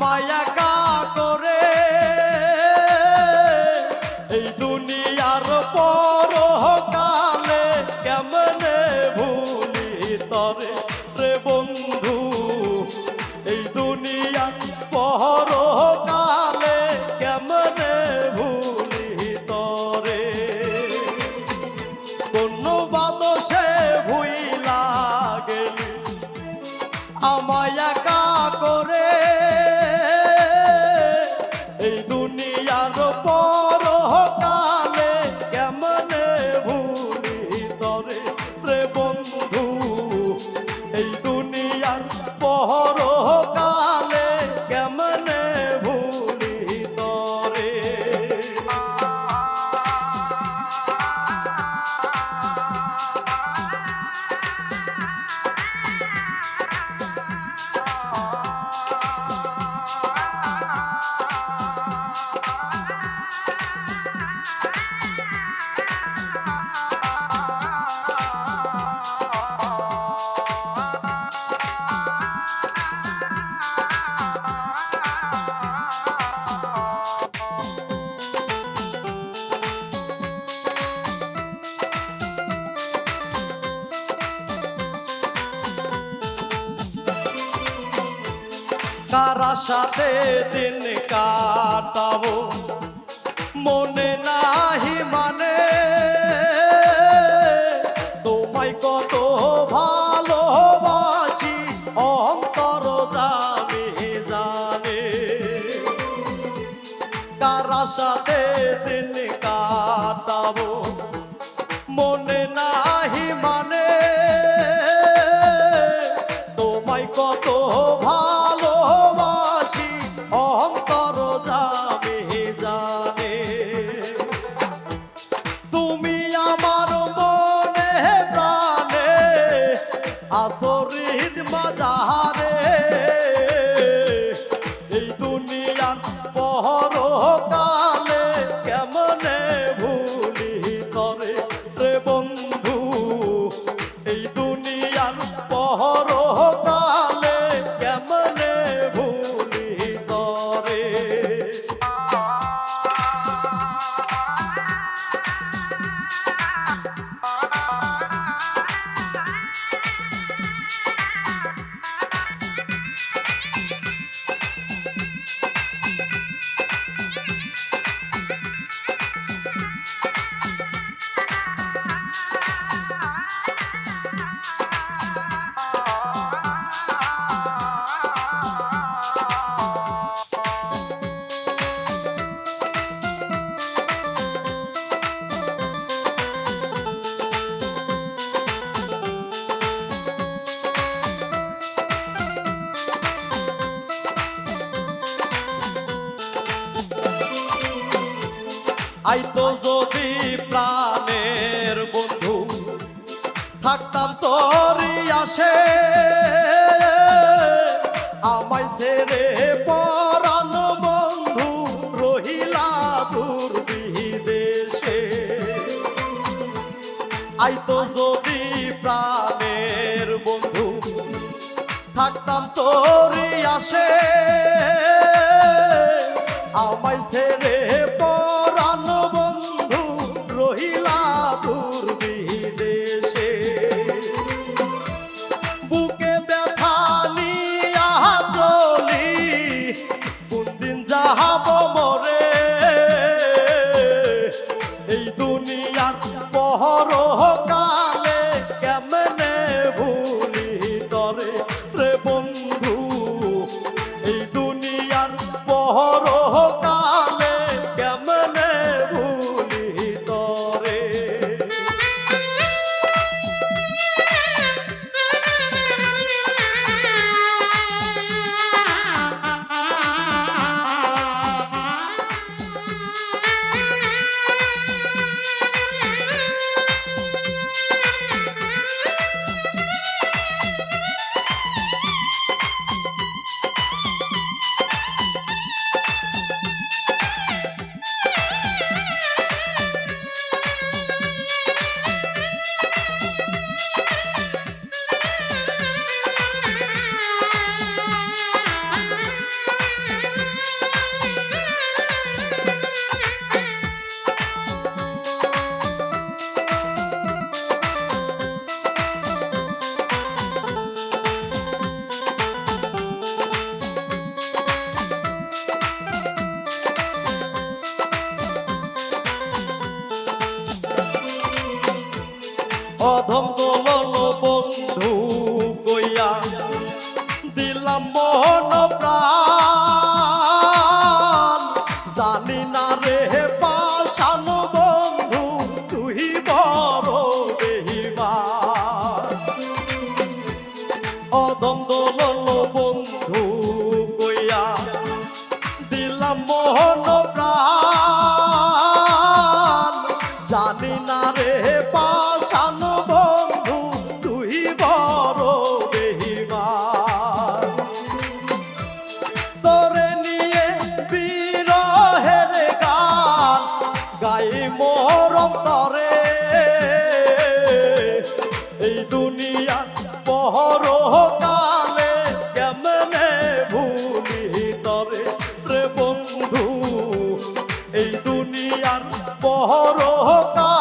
আমায় একা করে। এই দুনিয়ার পর কালে কেমনে ভুলি তরে রে বন্ধু? এই দুনিয়ার পর কালে কেমনে ভুলি তরে? কোন বাদশে ভুইলা কারা সাথে দিন কাটাবো। মনে নাহি মানে তোমায় কত ভালোবাসি, অন্তর জানে জানে। কারা সাথে দিন কাটাবো। আসরিদ মাজারে। আইতো যদি প্রাণের বন্ধু, থাকতাম তোরই আসে। আমায় ছেড়ে পরাণ বন্ধু রহিলা দূর বিদেশে আইতো যদি প্রাণের বন্ধু, থাকতাম তোরই আসে। নাই মোর অন্তরে। এই দুনিয়া পহর কালে কেমনে ভুলি তরে রে বন্ধু? এই দুনিয়ার পহর কালে